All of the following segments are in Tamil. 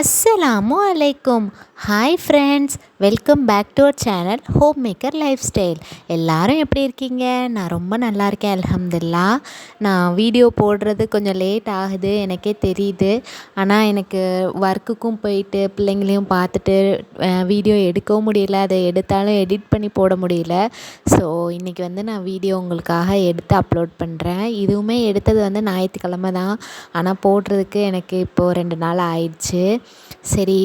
அஸ்ஸலாமு அலைக்கும். Hi friends welcome back to our channel home maker lifestyle எல்லோரும் எப்படி இருக்கீங்க? நான் ரொம்ப நல்லா இருக்கேன் அலமதுல்லா நான் வீடியோ போடுறது கொஞ்சம் லேட் ஆகுது எனக்கே தெரியுது. ஆனால் எனக்கு ஒர்க்குக்கும் போயிட்டு பிள்ளைங்களையும் பார்த்துட்டு வீடியோ எடுக்கவும் முடியல. அதை எடுத்தாலும் எடிட் பண்ணி போட முடியல. ஸோ இன்றைக்கி வந்து நான் வீடியோ உங்களுக்காக எடுத்து அப்லோட் பண்ணுறேன் இதுவுமே எடுத்தது வந்து ஞாயிற்றுக்கிழமை தான். ஆனால் போடுறதுக்கு எனக்கு இப்போது ரெண்டு நாள் ஆயிடுச்சு. சரி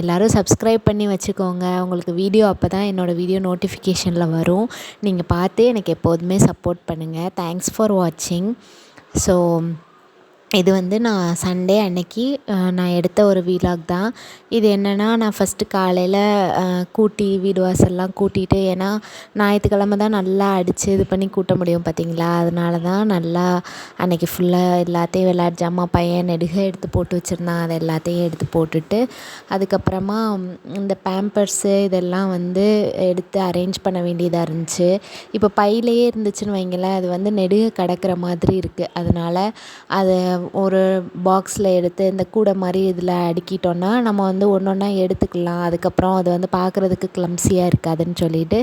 எல்லோரும் சப்ஸ்கிரைப் பண்ணி வச்சுக்கோங்க. உங்களுக்கு வீடியோ அப்போ தான் என்னோடய வீடியோ நோட்டிஃபிகேஷனில் வரும். நீங்கள் பார்த்து எனக்கு எப்போதுமே சப்போர்ட் பண்ணுங்கள் தேங்க்ஸ் ஃபார் வாட்சிங் ஸோ இது வந்து நான் சண்டே அன்னைக்கு நான் எடுத்த ஒரு வீலாக் தான். இது என்னென்னா நான் ஃபஸ்ட்டு காலையில் கூட்டி வீடு வாசல்லாம் கூட்டிட்டு ஏன்னா ஞாயிற்றுக்கிழம தான் நல்லா அடித்து இது பண்ணி கூட்ட முடியும் பார்த்தீங்களா அதனால தான் நல்லா அன்னைக்கு ஃபுல்லாக எல்லாத்தையும் விளையாட்டு ஜாமான் பையன் நெடுக எடுத்து போட்டு வச்சுருந்தான். அதை எல்லாத்தையும் எடுத்து போட்டுட்டு அதுக்கப்புறமா இந்த பேம்பர்ஸு இதெல்லாம் வந்து எடுத்து அரேஞ்ச் பண்ண வேண்டியதாக இருந்துச்சு. இப்போ பையிலேயே இருந்துச்சுன்னு வைங்களேன் அது வந்து நெடுக கிடக்கிற மாதிரி இருக்குது அதனால் அதை ஒரு பாக்ஸில் எடுத்து இந்த கூடை மாதிரி இதில் அடுக்கிட்டோன்னா நம்ம வந்து ஒன்று ஒன்றா எடுத்துக்கலாம். அதுக்கப்புறம் அது வந்து பார்க்குறதுக்கு கிளம்ஸியாக இருக்காதுன்னு சொல்லிட்டு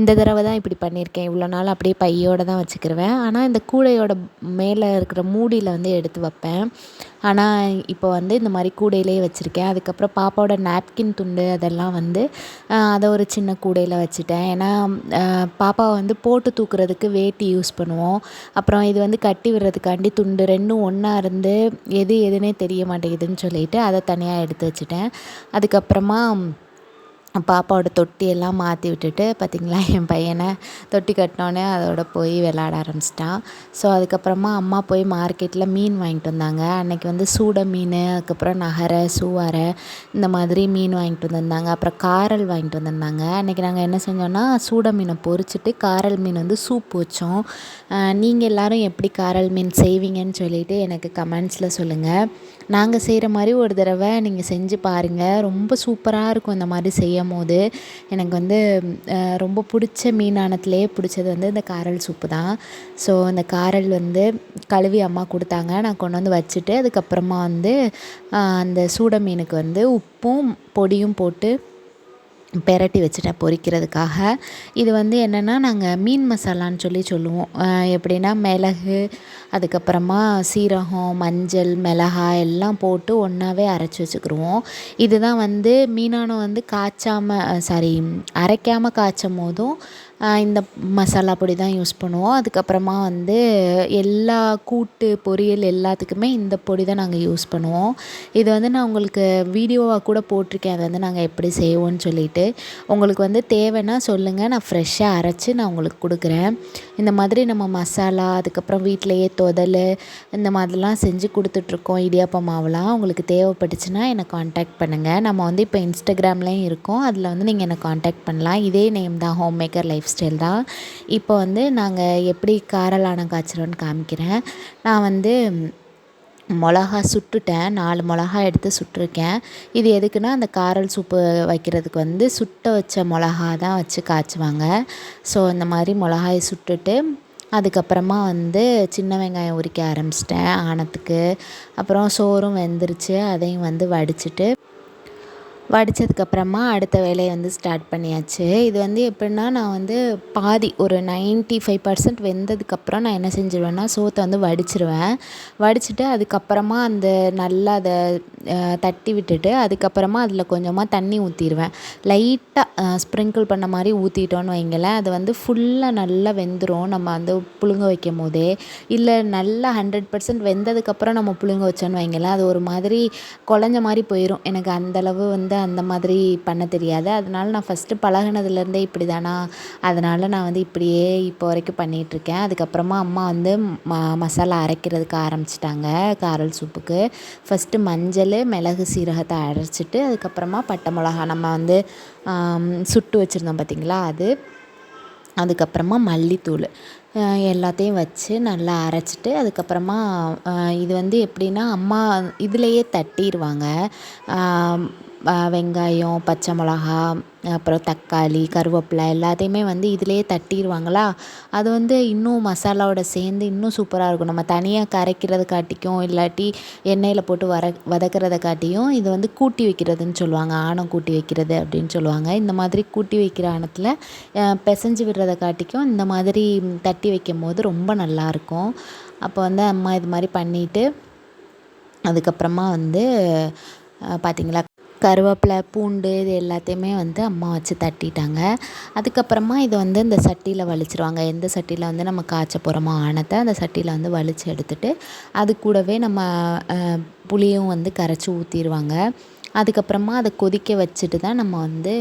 இந்த தடவை தான் இப்படி பண்ணியிருக்கேன். இவ்வளோ நாள் அப்படியே பையோடு தான் வச்சுக்கிருவேன். ஆனால் இந்த கூடையோட மேலே இருக்கிற மூடியில் வந்து எடுத்து வைப்பேன். ஆனால் இப்போ வந்து இந்த மாதிரி கூடையிலே வச்சுருக்கேன். அதுக்கப்புறம் பாப்பாவோட நாப்கின் துண்டு அதெல்லாம் வந்து அதை ஒரு சின்ன கூடையில் வச்சுட்டேன். ஏன்னா பாப்பாவை வந்து போட்டு தூக்குறதுக்கு வேட்டி யூஸ் பண்ணுவோம். அப்புறம் இது வந்து கட்டி விடுறதுக்காண்டி துண்டு ரெண்டும் ஒன்றா இருந்து எது எதுன்னே தெரிய மாட்டேங்குதுன்னு சொல்லிட்டு அதை தனியாக எடுத்து வச்சுட்டேன். அதுக்கப்புறமா பாப்பாவோட தொட்டியெல்லாம் மாற்றி விட்டுட்டு பார்த்திங்களா என் பையனை தொட்டி கட்டினோடனே அதோட போய் விளாட ஆரம்பிச்சிட்டான். ஸோ அதுக்கப்புறமா அம்மா போய் மார்க்கெட்டில் மீன் வாங்கிட்டு வந்தாங்க. அன்றைக்கி வந்து சூட மீன் அதுக்கப்புறம் நகரை சூவாரை இந்த மாதிரி மீன் வாங்கிட்டு வந்திருந்தாங்க. அப்புறம் காரல் வாங்கிட்டு வந்திருந்தாங்க. அன்றைக்கி நாங்கள் என்ன செஞ்சோன்னா சூட மீனை பொறிச்சிட்டு காரல் மீன் வந்து சூப் வச்சோம். நீங்கள் எல்லோரும் எப்படி காரல் மீன் செய்வீங்கன்னு சொல்லிவிட்டு எனக்கு கமெண்ட்ஸில் சொல்லுங்கள் நாங்கள் செய்கிற மாதிரி ஒரு தடவை நீங்கள் செஞ்சு பாருங்கள் ரொம்ப சூப்பராக இருக்கும் இந்த மாதிரி செய்யும் போது எனக்கு வந்து ரொம்ப பிடிச்ச மீனானத்துலேயே பிடிச்சது வந்து இந்த காரல் சூப்பு தான். ஸோ இந்த காரல் வந்து கழுவி அம்மா கொடுத்தாங்க. நான் கொண்டு வந்து வச்சுட்டு அதுக்கப்புறமா வந்து அந்த சூட மீனுக்கு வந்து உப்பும் பொடியும் போட்டு பெரட்டி வச்சுட்டேன் பொரிக்கிறதுக்காக இது வந்து என்னென்னா நாங்கள் மீன் மசாலான்னு சொல்லி சொல்லுவோம். எப்படின்னா மிளகு அதுக்கப்புறமா சீரகம் மஞ்சள் மிளகாய் எல்லாம் போட்டு ஒன்றாவே அரைச்சி வச்சுக்கிருவோம். இதுதான் வந்து மீனானம் வந்து காய்ச்சாமல் சாரி அரைக்காமல் காய்ச்சும் போதும் இந்த மசாலா பொடி தான் யூஸ் பண்ணுவோம். அதுக்கப்புறமா வந்து எல்லா கூட்டு பொரியல் எல்லாத்துக்குமே இந்த பொடி தான் நாங்கள் யூஸ் பண்ணுவோம். இது வந்து நான் உங்களுக்கு வீடியோவாக கூட போட்டிருக்கேன். அதை வந்து நாங்கள் எப்படி செய்வோன்னு சொல்லிட்டு. உங்களுக்கு வந்து தேவைன்னா சொல்லுங்கள் நான் ஃப்ரெஷ்ஷாக அரைச்சி நான் உங்களுக்கு கொடுக்குறேன். இந்த மாதிரி நம்ம மசாலா அதுக்கப்புறம் வீட்டிலையே தொதல் இந்த மாதிரிலாம் செஞ்சு கொடுத்துட்ருக்கோம். இடியாப்ப மாவுலாம். உங்களுக்கு தேவைப்பட்டுச்சுன்னா என்னை காண்டாக்ட் பண்ணுங்கள் நம்ம வந்து இப்போ இன்ஸ்டாகிராம்லேயும் இருக்கோம். அதில் வந்து நீங்கள் என்னை காண்டாக்ட் பண்ணலாம். இதே நேம் தான் home maker life life style தான். இப்போ வந்து நாங்கள் எப்படி காரலானம் காய்ச்சிறோன்னு காமிக்கிறேன். நான் வந்து மிளகா சுட்டுட்டேன். நாலு மிளகா எடுத்து சுட்டிருக்கேன். இது எதுக்குன்னா அந்த காரல் சூப்பு வைக்கிறதுக்கு வந்து சுட்ட வச்ச மிளகா தான் வச்சு காய்ச்சுவாங்க. ஸோ இந்த மாதிரி மிளகாயை சுட்டுட்டு அதுக்கப்புறமா வந்து சின்ன வெங்காயம் உரிக்க ஆரம்பிச்சிட்டேன். ஆனத்துக்கு அப்புறம் சோறும் வெந்துருச்சு. அதையும் வந்து வடிச்சிட்டு வடித்ததுக்கப்புறமா அடுத்த வேலையை வந்து ஸ்டார்ட் பண்ணியாச்சு. இது வந்து எப்படின்னா நான் வந்து பாதி ஒரு நைன்ட்டி ஃபைவ் பர்சன்ட் வெந்ததுக்கப்புறம் நான் என்ன செஞ்சுருவேன்னா சோத்தை வந்து வடிச்சிருவேன். வடிச்சிட்டு அதுக்கப்புறமா அந்த நல்லா அதை தட்டி விட்டுட்டு அதுக்கப்புறமா அதில் கொஞ்சமாக தண்ணி ஊற்றிடுவேன் லைட்டாக ஸ்ப்ரிங்கிள் பண்ண மாதிரி ஊற்றிட்டோன்னு வைங்களேன். அது வந்து ஃபுல்லாக நல்லா வெந்துடும் நம்ம வந்து புழுங்க வைக்கும் போதே இல்லை நல்லா ஹண்ட்ரட் பர்சன்ட் வெந்ததுக்கப்புறம் நம்ம புழுங்க வச்சோன்னு வைங்களேன். அது ஒரு மாதிரி குழஞ்ச மாதிரி போயிடும் எனக்கு அந்தளவு வந்து அந்த மாதிரி பண்ண தெரியாது. அதனால நான் ஃபஸ்ட்டு பழகுனதுலேருந்தே இப்படி தானா அதனால் நான் வந்து இப்படியே இப்போ வரைக்கும் பண்ணிகிட்ருக்கேன் அதுக்கப்புறமா அம்மா வந்து ம மசாலா அரைக்கிறதுக்கு ஆரம்பிச்சிட்டாங்க காரல் சூப்புக்கு. ஃபஸ்ட்டு மஞ்சள் மிளகு சீரகத்தை அரைச்சிட்டு அதுக்கப்புறமா பட்டை மிளகா நம்ம வந்து சுட்டு வச்சுருந்தோம் பார்த்திங்களா அது. அதுக்கப்புறமா மல்லித்தூள் எல்லாத்தையும் வச்சு நல்லா அரைச்சிட்டு அதுக்கப்புறமா இது வந்து எப்படின்னா அம்மா இதுலேயே தட்டிடுவாங்க வெங்காயம் பச்சை மிளகா அப்புறம் தக்காளி கருவேப்பிலை எல்லாத்தையுமே வந்து இதிலேயே தட்டிடுவாங்களா அது வந்து இன்னும் மசாலாவோட சேர்ந்து இன்னும் சூப்பராக இருக்கும். நம்ம தனியாக கரைக்கிறத காட்டிக்கும் இல்லாட்டி எண்ணெயில் போட்டு வர வதக்கிறத காட்டியும் இது வந்து கூட்டி வைக்கிறதுன்னு சொல்லுவாங்க. ஆணம் கூட்டி வைக்கிறது அப்படின்னு சொல்லுவாங்க. இந்த மாதிரி கூட்டி வைக்கிற ஆணத்தில் பிசைஞ்சு விடுறத காட்டிக்கும் இந்த மாதிரி தட்டி வைக்கும் போது ரொம்ப நல்லாயிருக்கும் அப்போ வந்து அம்மா இது மாதிரி பண்ணிவிட்டு அதுக்கப்புறமா வந்து பார்த்திங்களா கருவேப்பிலை பூண்டு இது எல்லாத்தையுமே வந்து அம்மா வச்சு தட்டிட்டாங்க. அதுக்கப்புறமா இதை வந்து இந்த சட்டியில் வலிச்சிருவாங்க. எந்த சட்டியில் வந்து நம்ம காய்ச்ச போகிறோமோ ஆணத்தை அந்த சட்டியில் வந்து வலித்து எடுத்துட்டு அது கூடவே நம்ம புளியும் வந்து கரைச்சி ஊற்றிடுவாங்க அதுக்கப்புறமா அதை கொதிக்க வச்சுட்டு தான் நம்ம வந்து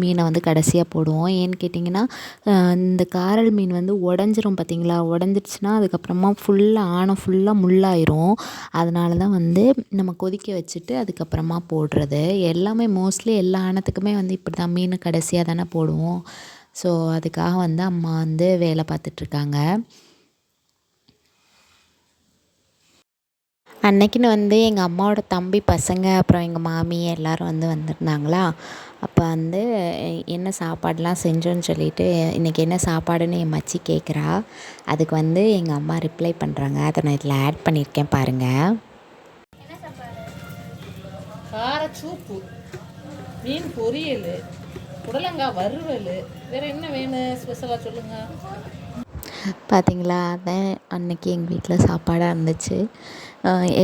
மீனை வந்து கடைசியாக போடுவோம். ஏன்னு கேட்டிங்கன்னா இந்த காரல் மீன் வந்து உடஞ்சிரும் பார்த்திங்களா உடஞ்சிருச்சுன்னா அதுக்கப்புறமா ஃபுல்லாக ஆணம் ஃபுல்லாக முள்ளாயிரும். அதனால தான் வந்து நம்ம கொதிக்க வச்சுட்டு அதுக்கப்புறமா போடுறது. எல்லாமே மோஸ்ட்லி எல்லா ஆணத்துக்குமே வந்து இப்படி தான் மீன் கடைசியாக தானே போடுவோம். ஸோ அதுக்காக வந்து அம்மா வந்து வேலை பார்த்துட்ருக்காங்க அன்னைக்குன்னு வந்து எங்கள் அம்மாவோட தம்பி பசங்க அப்புறம் எங்கள் மாமி எல்லோரும் வந்து வந்திருந்தாங்களா? அப்போ வந்து என்ன சாப்பாடெலாம் செஞ்சோன்னு சொல்லிட்டு இன்றைக்கி என்ன சாப்பாடுன்னு என் மச்சி கேட்குறா அதுக்கு வந்து எங்கள் அம்மா ரிப்ளை பண்ணுறாங்க அதை நான் இதில் ஆட் பண்ணியிருக்கேன் பாருங்கள் கார சூப்பு மீன் பொரியல் புடலங்காய் வறுவல். வேறு என்ன வேணும்? ஸ்பெஷலாக சொல்லுங்கள் பார்த்தீங்களா அதான் அன்னைக்கு எங்கள் வீட்டில் சாப்பாடாக இருந்துச்சு.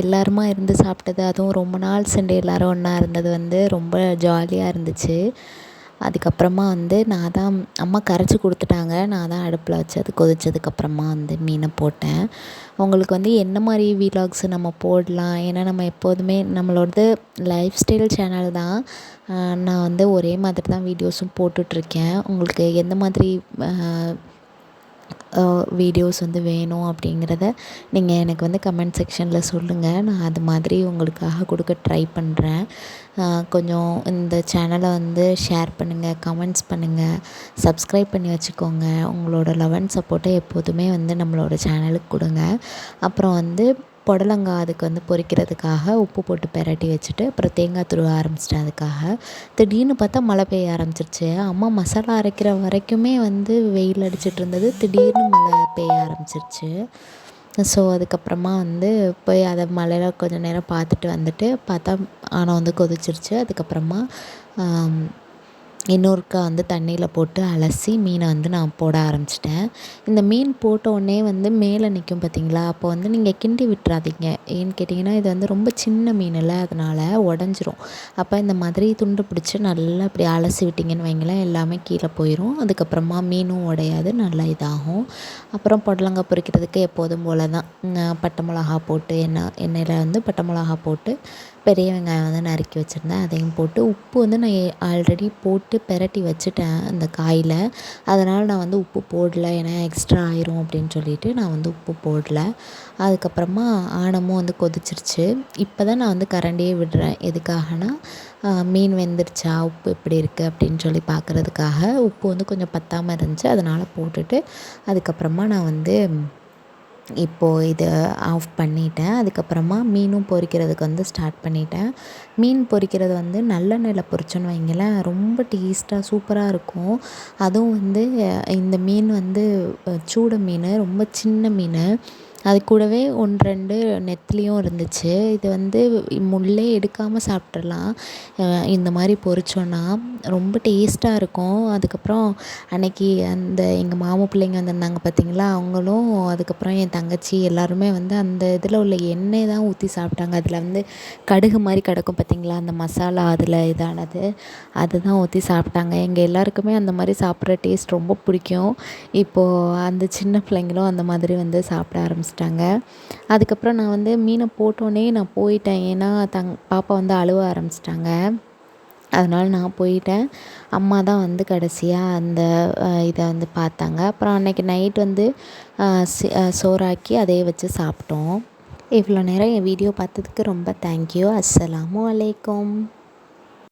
எல்லாருமா இருந்து சாப்பிட்டது. அதுவும் ரொம்ப நாள் சென்று எல்லோரும் ஒன்றா இருந்தது வந்து ரொம்ப ஜாலியாக இருந்துச்சு. அதுக்கப்புறமா வந்து நான் தான் அம்மா கரைச்சி கொடுத்துட்டாங்க. நான் தான் அடுப்பில் வச்சு அது கொதிச்சதுக்கப்புறமா வந்து மீனை போட்டேன். உங்களுக்கு வந்து என்ன மாதிரி வீலாக்ஸ் நம்ம போடலாம்? ஏன்னா நம்ம எப்போதுமே நம்மளோடது லைஃப் ஸ்டைல் சேனல் தான் நான் வந்து ஒரே மாதிரி தான் வீடியோஸும் போட்டுட்ருக்கேன் உங்களுக்கு எந்த மாதிரி வீடியோஸ் வந்து வேணும் அப்படிங்கிறத நீங்கள் எனக்கு வந்து கமெண்ட் செக்ஷனில் சொல்லுங்கள் நான் அது மாதிரி உங்களுக்காக கொடுக்க ட்ரை பண்ணுறேன் கொஞ்சம் இந்த சேனலை வந்து ஷேர் பண்ணுங்கள் கமெண்ட்ஸ் பண்ணுங்கள் சப்ஸ்கிரைப் பண்ணி வச்சுக்கோங்க. உங்களோட லவ் அண்ட் சப்போர்ட்டை எப்போதுமே வந்து நம்மளோட சேனலுக்கு கொடுங்க. அப்புறம் வந்து புடலங்காய் அதுக்கு வந்து பொரிக்கிறதுக்காக உப்பு போட்டு பெரட்டி வச்சுட்டு அப்புறம் தேங்காய் துருவ ஆரம்பிச்சிட்டேன் அதுக்காக. திடீர்னு பார்த்தா மழை பெய்ய ஆரம்பிச்சிருச்சு. அம்மா மசாலா அரைக்கிற வரைக்குமே வந்து வெயில் அடிச்சிட்டு இருந்தது. திடீர்னு மழை பெய்ய ஆரம்பிச்சிருச்சு. ஸோ அதுக்கப்புறமா வந்து போய் அதை மழையில் கொஞ்சம் நேரம் பார்த்துட்டு வந்துட்டு பார்த்தா ஆனம் வந்து கொதிச்சிருச்சு. அதுக்கப்புறமா இன்னொருக்கா வந்து தண்ணியில் போட்டு அலசி மீனை வந்து நான் போட ஆரம்பிச்சிட்டேன். இந்த மீன் போட்ட உடனே வந்து மேலே நிற்கும் பார்த்தீங்களா? அப்போ வந்து நீங்கள் கிண்டி விட்டுறாதீங்க. ஏன்னு கேட்டிங்கன்னா இது வந்து ரொம்ப சின்ன மீனில் அதனால் உடஞ்சிரும். அப்போ இந்த மாதிரி துண்டு பிடிச்சி நல்லா இப்படி அலசி விட்டிங்கன்னு வைங்களேன் எல்லாமே கீழே போயிடும் அதுக்கப்புறமா மீனும் உடையாது நல்லா இதாகும். அப்புறம் புடலங்காய் பொரிக்கிறதுக்கு எப்போதும் போல் தான் பட்டை மிளகா போட்டு எண்ணெய் எண்ணெயில் வந்து பட்டை மிளகா போட்டு பெரிய வெங்காயம் வந்து நறுக்கி வச்சுருந்தேன். அதையும் போட்டு உப்பு வந்து நான் ஆல்ரெடி போட்டு பெரட்டி வச்சுட்டேன் அந்த காயில். அதனால் நான் வந்து உப்பு போடல. ஏன்னா எக்ஸ்ட்ரா ஆயிரும் அப்படின்னு சொல்லிட்டு நான் வந்து உப்பு போடல. அதுக்கப்புறமா ஆணமும் வந்து கொதிச்சிருச்சு. இப்போ தான் நான் வந்து கரண்டியே விடுறேன். எதுக்காகனா மீன் வெந்துருச்சா? உப்பு எப்படி இருக்குது அப்படின்னு சொல்லி பார்க்குறதுக்காக உப்பு வந்து கொஞ்சம் பத்தாமல் இருந்துச்சு. அதனால் போட்டுட்டு அதுக்கப்புறமா நான் வந்து இப்போது இதை ஆஃப் பண்ணிட்டேன். அதுக்கப்புறமா மீனும் பொரிக்கிறதுக்கு வந்து ஸ்டார்ட் பண்ணிட்டேன். மீன் பொரிக்கிறது வந்து நல்லெண்ணெயில் பொரிச்சோன்னு வைங்களேன். ரொம்ப டேஸ்ட்டாக சூப்பராக இருக்கும். அதுவும் வந்து இந்த மீன் வந்து சூட மீன் ரொம்ப சின்ன மீன். அது கூடவே ஒன்று ரெண்டு நெத்திலியும் இருந்துச்சு. இது வந்து முள்ளே எடுக்காமல் சாப்பிட்றலாம் இந்த மாதிரி பொரிச்சோன்னா ரொம்ப டேஸ்ட்டாக இருக்கும். அதுக்கப்புறம் அன்னைக்கு அந்த எங்கள் மாமா பிள்ளைங்க வந்திருந்தாங்க பார்த்தீங்களா அவங்களும் அதுக்கப்புறம் என் தங்கச்சி எல்லாருமே வந்து அந்த இதில் உள்ள எண்ணெய் தான் ஊற்றி சாப்பிட்டாங்க. அதில் வந்து கடுகு மாதிரி கிடக்கும் பார்த்தீங்களா அந்த மசாலா அதில் இதானது. அதுதான் ஊற்றி சாப்பிட்டாங்க. எங்கள் எல்லாருக்குமே அந்த மாதிரி சாப்பிட்ற டேஸ்ட் ரொம்ப பிடிக்கும். இப்போது அந்த சின்ன பிள்ளைங்களும் அந்த மாதிரி வந்து சாப்பிட ஆரம்பிச்சிட்டாங்க. அதுக்கப்புறம் நான் வந்து மீனை போட்டோன்னே நான் போயிட்டேன். ஏன்னா தங் பாப்பா வந்து அழுவ ஆரம்பிச்சிட்டாங்க. அதனால் நான் போயிட்டேன். அம்மா தான் வந்து கடைசியாக அந்த இதை வந்து பார்த்தாங்க. அப்புறம் அன்றைக்கி நைட் வந்து சோறாக்கி அதே வச்சு சாப்பிட்டோம். இவ்வளோ நேரம் என் வீடியோ பார்த்ததுக்கு ரொம்ப தேங்க்யூ அஸ்ஸலாமு அலைக்கும்.